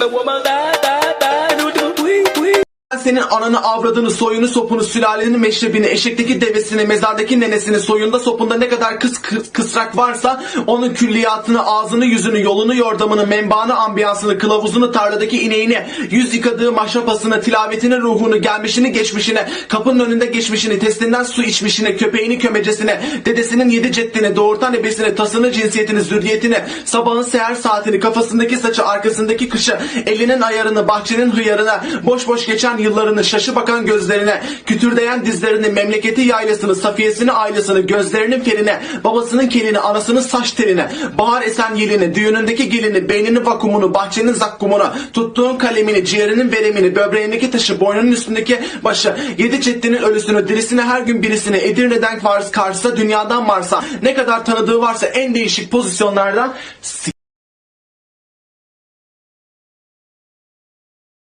The woman that, that. Senin ananı avradını soyunu sopunu sülaleni meşrebini eşekteki devesini mezardaki nenesini soyunda sopunda ne kadar kıs, kıs- kısrak varsa onun külliyatını ağzını yüzünü yolunu yordamını menbaını ambiyansını kılavuzunu tarladaki ineğini yüz yıkadığı maşrapasını tilavetini ruhunu gelmişini geçmişine kapının önünde geçmişini testinden su içmişine köpeğini kömecesine dedesinin yedi ceddini doğurtan ebesini tasını cinsiyetini zürriyetini sabahın seher saatini kafasındaki saçı arkasındaki kışı elinin ayarını bahçenin hıyarına boş boş geçen yıllarını şaşı bakan gözlerine kütürdeyen dizlerini memleketi yaylasını safiyesini ailesini gözlerinin ferine babasının kelini anasının saç teline bahar esen yelini düğünündeki gelini beyninin vakumunu bahçenin zakkumunu tuttuğun kalemini ciğerinin veremini böbreğindeki taşı boynunun üstündeki başı yedi ceddinin ölüsünü dirisine her gün birisini Edirne'den Kars Kars'a dünyadan Mars'a ne kadar tanıdığı varsa en değişik pozisyonlarda